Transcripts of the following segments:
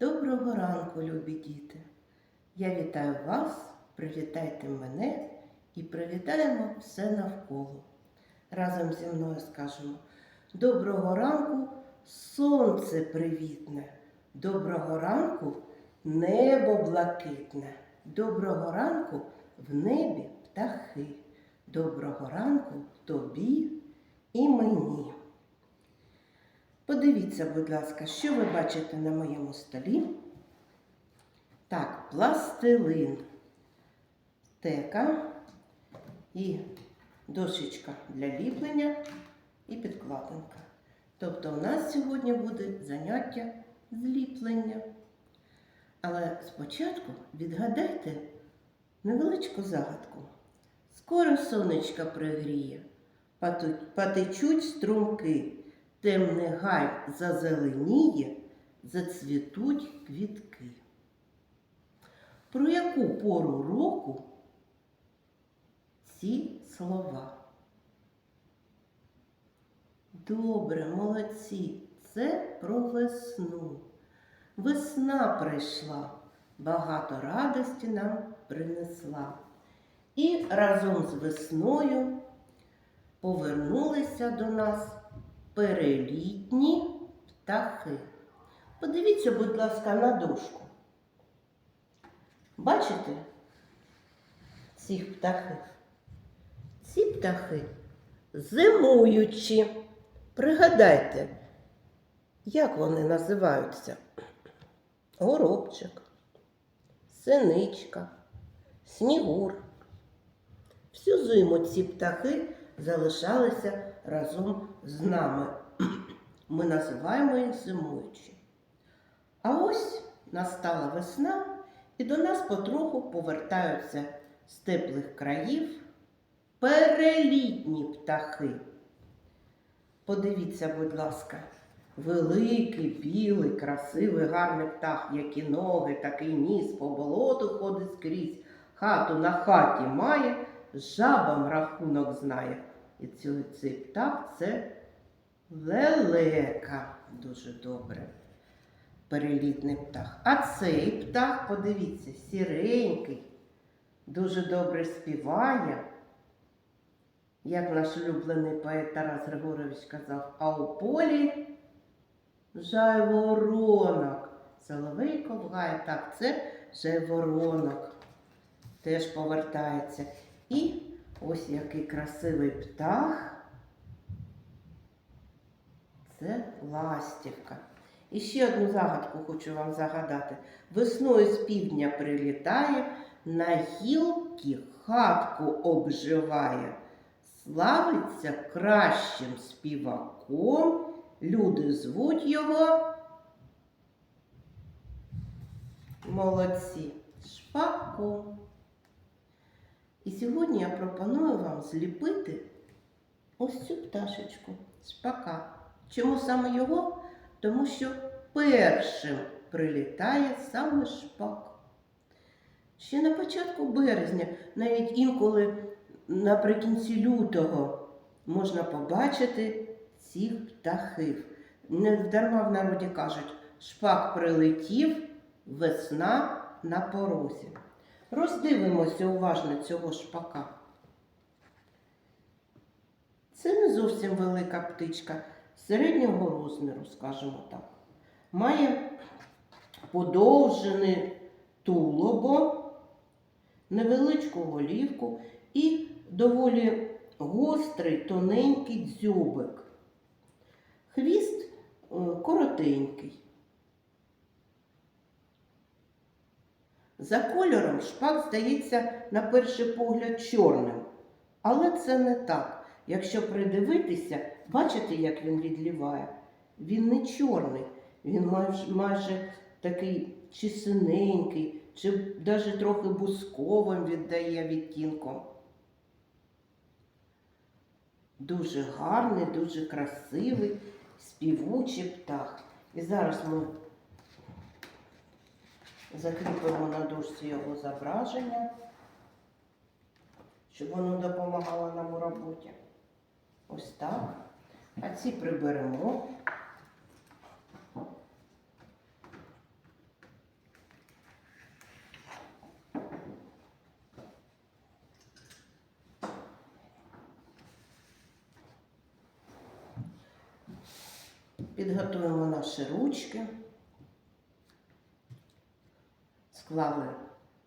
Доброго ранку, любі діти! Я вітаю вас, привітайте мене і привітаємо все навколо. Разом зі мною скажемо Доброго ранку, сонце привітне, доброго ранку, небо блакитне, доброго ранку в небі птахи, доброго ранку тобі і мені. Подивіться, будь ласка, що ви бачите на моєму столі? Так, пластилин, стека і дошечка для ліплення і підкладинка. Тобто у нас сьогодні буде заняття з ліплення. Але спочатку відгадайте невеличку загадку. Скоро сонечко пригріє, потечуть струмки, темний гай зазеленіє, зацвітуть квітки. Про яку пору року ці слова? Добре, молодці, це про весну. Весна прийшла, багато радості нам принесла. І разом з весною повернулися до нас перелітні птахи. Подивіться, будь ласка, на дошку. Бачите цих птахів? Ці птахи зимуючі. Пригадайте, як вони називаються? Горобчик, синичка, снігур. Всю зиму ці птахи залишалися разом з нами. Ми називаємо їх зимуючі. А ось настала весна, і до нас потроху повертаються з теплих країв перелітні птахи. Подивіться, будь ласка, великий, білий, красивий, гарний птах, які ноги, такий ніс по болоту ходить скрізь, хату на хаті має, жабам рахунок знає. І цей птах це лелека. Дуже добре. Перелітний птах. А цей птах, подивіться, сіренький, дуже добре співає. Як наш улюблений поет Тарас Григорович казав, а у полі жайворонок. Соловейко в гаї, так, це жайворонок. Теж повертається. І ось який красивий птах. Це ластівка. І ще одну загадку хочу вам загадати. Весною з півдня прилітає, на гілки хатку обживає. Славиться кращим співаком. Люди звуть його. Молодці. Шпаком. І сьогодні я пропоную вам зліпити ось цю пташечку шпака. Чому саме його? Тому що першим прилітає саме шпак. Ще на початку березня, навіть інколи наприкінці лютого, можна побачити цих птахів. Не дарма в народі кажуть, шпак прилетів, весна на порозі. Роздивимося уважно цього шпака. Це не зовсім велика птичка, середнього розміру, скажімо так. Має подовжене тулубо, невеличку голівку і доволі гострий, тоненький дзьобик. Хвіст е, коротенький. За кольором шпак здається на перший погляд чорним. Але це не так. Якщо придивитися, бачите, як він відліває? Він не чорний, він майже, такий чи синенький, чи навіть трохи бусковим віддає відтінком. Дуже гарний, дуже красивий, співучий птах. І зараз ми закріпимо на дошці його зображення, щоб воно допомагало нам у роботі. Ось так. А ці приберемо. Підготуємо наші ручки, склали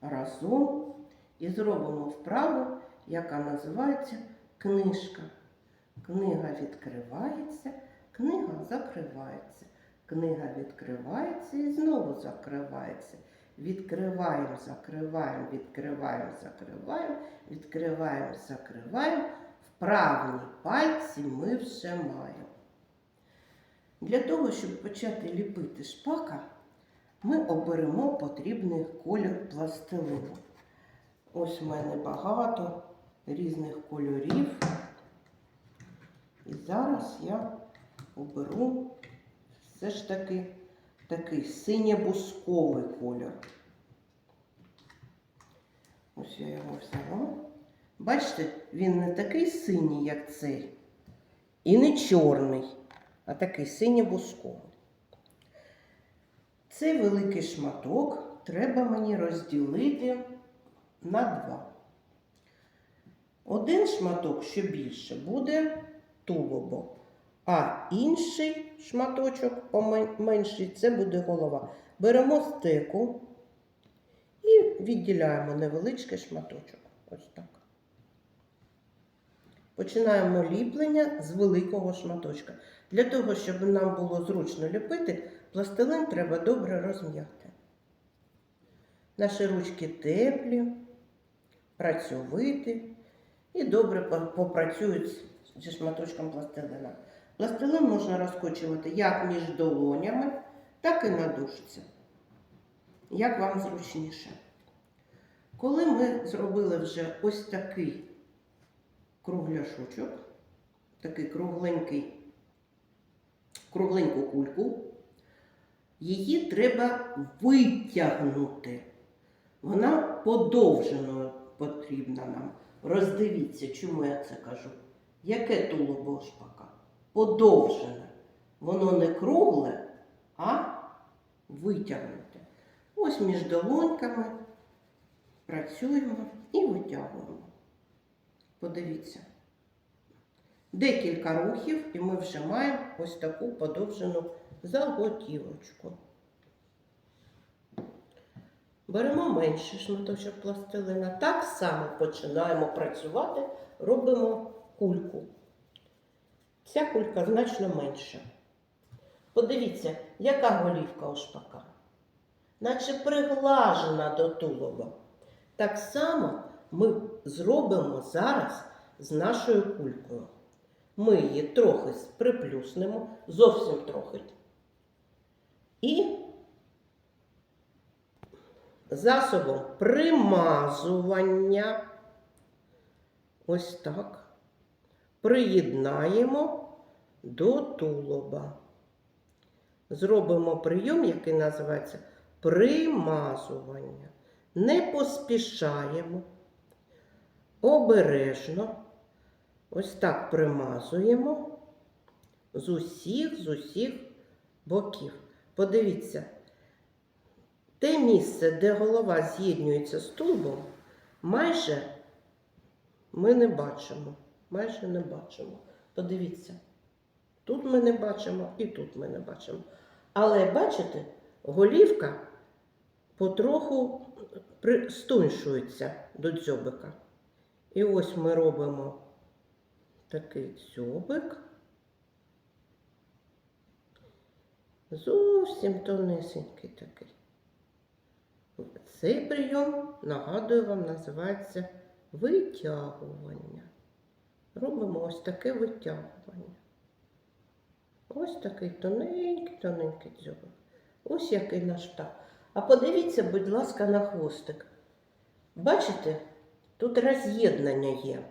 разом і зробимо вправу, яка називається книжка. Книга відкривається, книга закривається. Книга відкривається і знову закривається. Відкриваємо, закриваємо, відкриваємо, закриваємо, відкриваємо, закриваємо. Вправні пальці ми вже маємо. Для того, щоб почати ліпити шпака, ми оберемо потрібний колір пластилину. Ось в мене багато різних кольорів. Зараз я оберу все ж таки такий синьо-бусковий. Ось я його взяла. Бачите, він не такий синій, як цей, і не чорний, а такий синьо-бусковий. Цей великий шматок треба мені розділити на два. Один шматок, що більше, буде тулубо, а інший шматочок поменший це буде голова. Беремо стеку і відділяємо невеличкий шматочок. Ось так. Починаємо ліплення з великого шматочка. Для того, щоб нам було зручно ліпити, пластилин треба добре розм'яти. Наші ручки теплі, працьовиті і добре по- попрацюють зі шматочком пластилина. Пластилин можна розкочувати як між долонями, так і на дужці. Як вам зручніше. Коли ми зробили вже ось такий кругляшочок, такий кругленький, кругленьку кульку, її треба витягнути. Вона подовженою потрібна нам. Роздивіться, чому я це кажу. Яке тулубо шпака? Подовжене. Воно не кругле, а витягнуте. Ось між долоньками працюємо і витягуємо. Подивіться. Декілька рухів, і ми вже маємо ось таку подовжену заготівочку. Беремо менший шматочок пластилина. Так само починаємо працювати, робимо кульку. Ця кулька значно менша. Подивіться, яка голівка у шпака. Наче приглажена до тулуба. Так само ми зробимо зараз з нашою кулькою. Ми її трохи приплюснемо, зовсім трохи. І засобом примазування, ось так, приєднаємо до тулуба. Зробимо прийом, який називається примазування. Не поспішаємо, обережно, ось так примазуємо з усіх, з усіх боків. Подивіться, те місце, де голова з'єднується з тулбом, майже ми не бачимо. Майже не бачимо. Подивіться, тут ми не бачимо і тут ми не бачимо. Але бачите, голівка потроху стуншується до дзьобика. І ось ми робимо такий дзьобик. Зовсім тонесенький такий. Цей прийом, нагадую вам, називається витягування. Робимо ось таке витягування. Ось такий тоненький, тоненький дзьобик. Ось який наш птах. А подивіться, будь ласка, на хвостик. Бачите, тут роз'єднання є.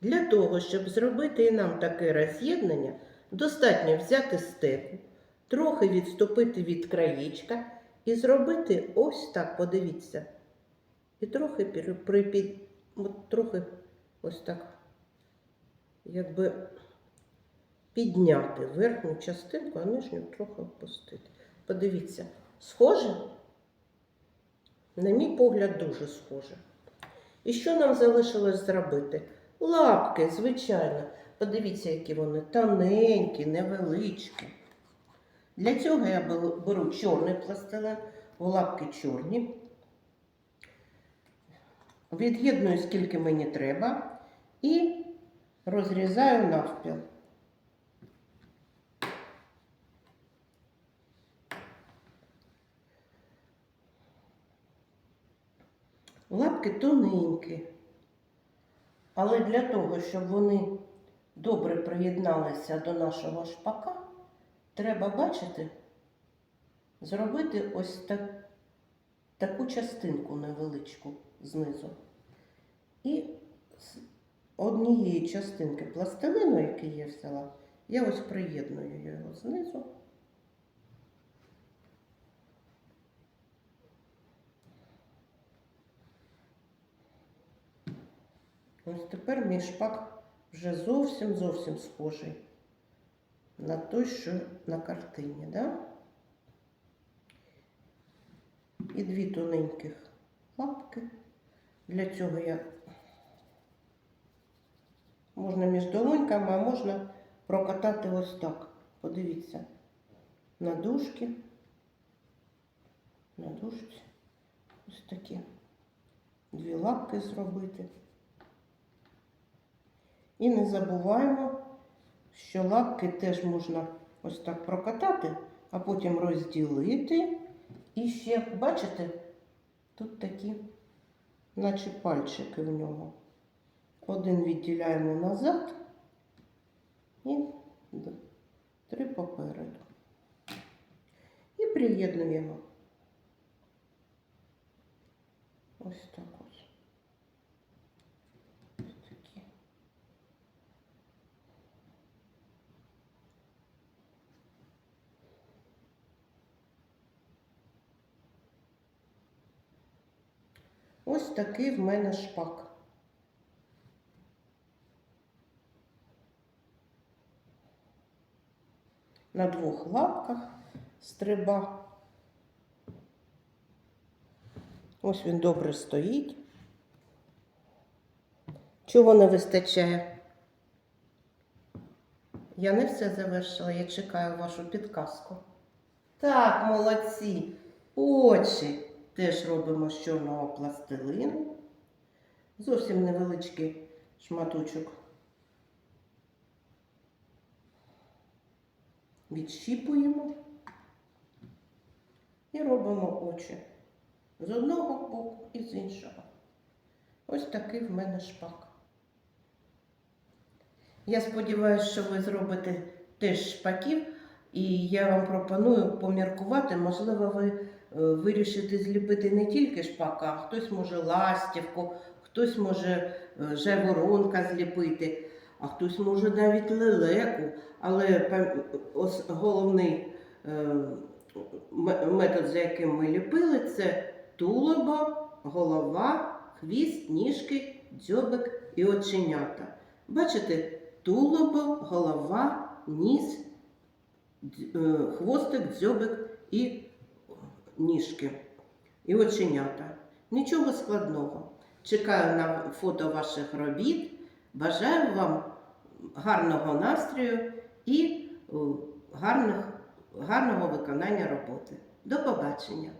Для того, щоб зробити і нам таке роз'єднання, достатньо взяти стеку, трохи відступити від краєчка і зробити ось так, подивіться. І трохи от трохи ось так, якби підняти верхню частинку, а нижню трохи опустити. Подивіться, схоже? На мій погляд, дуже схоже. І що нам залишилось зробити? Лапки, звичайно. Подивіться, які вони тоненькі, невеличкі. Для цього я беру- чорний пластилин, лапки чорні. Від'єдную скільки мені треба і розрізаю навпіл. Лапки тоненькі, але для того, щоб вони добре приєдналися до нашого шпака, треба бачити, зробити ось так, таку частинку невеличку знизу. І однієї частинки пластилину, який я взяла, я ось приєдную його знизу. Ось тепер мій шпак вже зовсім зовсім схожий на той, що на картині, да? І дві тоненьких лапки. Для цього я можна між долоньками, а можна прокатати ось так. Подивіться. На дужки. На дужці. Ось такі. Дві лапки зробити. І не забуваємо, що лапки теж можна ось так прокатати, а потім розділити. І ще, бачите, тут такі, наче пальчики в ньому. Один відділяємо назад і три попереду. І приєднуємо. Ось так ось. Ось такі. Ось такий в мене шпак. На двох лапках стриба. Ось він добре стоїть. Чого не вистачає? Я не все завершила, я чекаю вашу підказку. Так, молодці. Очі теж робимо з чорного пластилину. Зовсім невеличкий шматочок. Відщіпуємо і робимо очі з одного боку і з іншого. Ось такий в мене шпак. Я сподіваюся, що ви зробите теж шпаків, і я вам пропоную поміркувати. Можливо, ви е, вирішите зліпити не тільки шпака, а хтось може ластівку, хтось може е, жайворонка зліпити, а хтось може навіть лелеку. Але головний е, метод, за яким ми ліпили, це тулубо, голова, хвіст, ніжки, дзьобик і оченята. Бачите, тулубо, голова, ніс, е, хвостик, дзьобик і ніжки. І оченята. Нічого складного. Чекаю на фото ваших робіт. Бажаю вам гарного настрою і е, гарних, гарного виконання роботи. До побачення!